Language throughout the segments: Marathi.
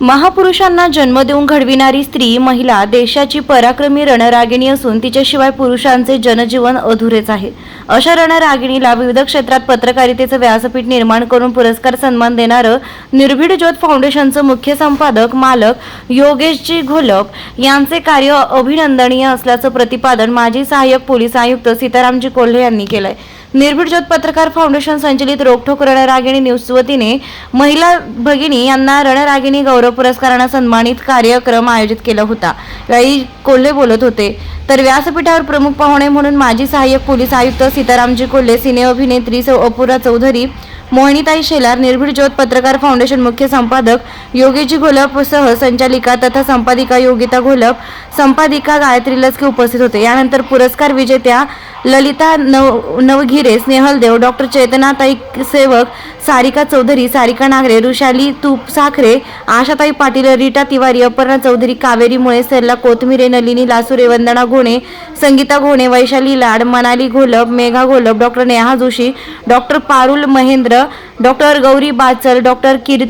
महापुरुषांना जन्म देऊन घडविणारी स्त्री महिला देशाची पराक्रमी रणरागिणी असून तिच्याशिवाय पुरुषांचे जनजीवन अधुरेच आहे. अशा रणरागिणीला विविध क्षेत्रात पत्रकारितेचं व्यासपीठ निर्माण करून पुरस्कार सन्मान देणारं निर्भीड ज्योत फाउंडेशनचं मुख्य संपादक मालक योगेशजी घोलप यांचे कार्य अभिनंदनीय असल्याचं प्रतिपादन माजी सहाय्यक पोलीस आयुक्त सीतारामजी कोल्हे यांनी केलंय. निर्भीड ज्योत पत्रकार फाउंडेशन संचलित रोखोक रणरागिणी न्यूज वतीने महिला भगिनी यांना रणरागिणी गौरव पुरस्कारानं सन्मानित कार्यक्रम आयोजित केला होता. यावेळी कोल्हे बोलत होते तर व्यासपीठावर प्रमुख पाहुणे म्हणून माजी सहाय्यक पोलीस आयुक्त सीतारामजी कोल्हे सिने अभिनेत्री सौ अपुरा चौधरी मोहिनीताई शेलार निर्भीड ज्योत पत्रकार फाउंडेशन मुख्य संपादक योगेजी घोलप सह संचालिका तथा संपादिका योगिता घोलप संपादिका गायत्री लचके उपस्थित होते. यानंतर पुरस्कार विजेत्या ललिता नव नवघिरे स्नेहल देव डॉक्टर चेतनाताई सेवक Sarika Chaudhari Sarika Nagare Rishali Tup Sakhare Ashatai Patil Rita Tiwari Aparna Chaudhari Kaveri Mule Sarla Kothmire Nalini Lasure Vandana Ghone Sangeeta Ghone Vaishali Lad Manali Gholap Megha Gholap doctor Neha Joshi doctor Parul Mahendra doctor Gauri Bachal doctor Keer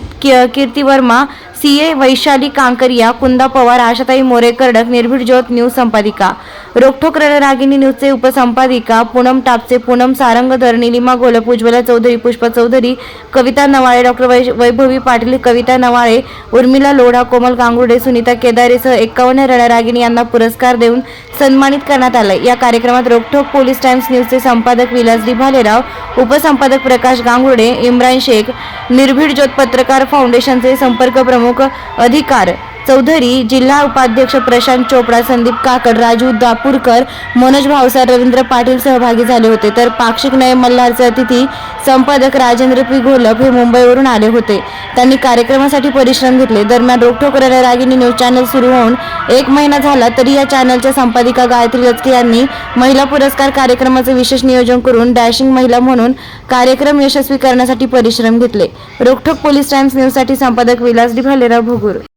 Kirti Verma C A Vaishali Kankaria Kunda Pawar Ashatai More Kardak Nirbhid Jyot news संपादिका. रोखोक रणरागिनी न्यूजचे उपसंपादिका पूनम टापचे पूनम सारंगधर निलिमा गोलप उज्ज्वला चौधरी पुष्पा चौधरी कविता नवाळे डॉक्टर वै वैभवी पाटील कविता नवाळे उर्मिला लोढा कोमल गांगुर्डे सुनीता केदारेसह एक्कावन्न रणरागिणी यांना पुरस्कार देऊन सन्मानित करण्यात आलं या कार्यक्रमात रोखोक पोलीस टाइम्स न्यूजचे संपादक विलास भालेराव उपसंपादक प्रकाश गांगुर्डे इम्रान शेख निर्भीड ज्योत पत्रकार फाउंडेशनचे संपर्क प्रमुख अधिकार चौधरी जिल्हा उपाध्यक्ष प्रशांत चोपडा संदीप काकड राजू दापूरकर मनोज भावसार रवींद्र पाटील सहभागी झाले होते. तर पाक्षिक नय मल्हारचे अतिथी संपादक राजेंद्र पी. घोलप हे मुंबईवरून आले होते. त्यांनी कार्यक्रमासाठी परिश्रम घेतले. दरम्यान रोखोक रागिनी न्यूज चॅनल सुरू होऊन एक महिना झाला तरी या चॅनलच्या संपादिका गायत्री लचके यांनी महिला पुरस्कार कार्यक्रमाचे विशेष नियोजन करून डॅशिंग महिला म्हणून कार्यक्रम यशस्वी करण्यासाठी परिश्रम घेतले. रोखोक पोलीस टाइम्स न्यूजसाठी संपादक विलास डी भालेराव भोगूर.